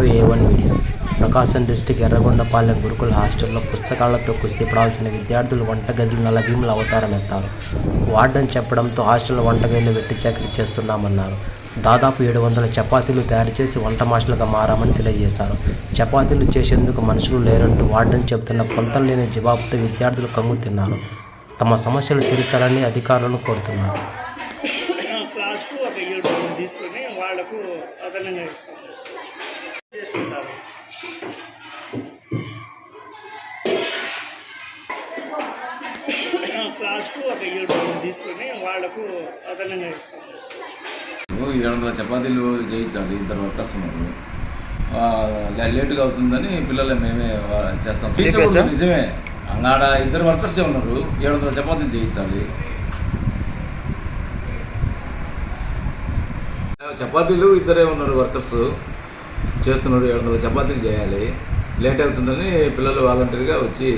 To A one media? Prakasam district Yerragondapalem గురుకుల హాస్టల్లో పుస్తకాలతో కుస్తీ పడాల్సిన విద్యార్థులు వంటగదులు నలభీములు అవతారం ఎత్తారు. వార్డన్ చెప్పడంతో హాస్టల్ వంటగదిలో వెట్టి చాకరీ చేస్తున్నామన్నారు. దాదాపు ఏడు వందల చపాతీలు తయారు చేసి వంట మాస్టర్లుగా మారామని తెలియజేశారు. చపాతీలు చేసేందుకు మనుషులు లేరంటూ వార్డెన్ చెబుతున్న పొంతం లేని జవాబుతో విద్యార్థులు కమ్ము తిన్నారు. తమ సమస్యలు తీర్చాలని అధికారులను కోరుతున్నారు. అదనంగా ఒక ఏడు మంది తీసుకొని వాళ్ళకు అదనంగా ఇస్తాం ఏడు వందల చపాతీలు చేయించాలి ఇద్దరు వర్కర్స్ ఉన్నారు. లేటుగా అవుతుందని పిల్లలు మేమే చేస్తాం. నిజమే. అంగాడ ఇద్దరు వర్కర్సే ఉన్నారు. ఏడు వందల చపాతీలు చేయించాలి. చపాతీలు ఇద్దరే ఉన్నారు వర్కర్స్. చేస్తున్నాడు ఏడు వందల చపాతీలు చేయాలి. లేట్ అవుతుందని పిల్లలు వాలంటీర్గా వచ్చి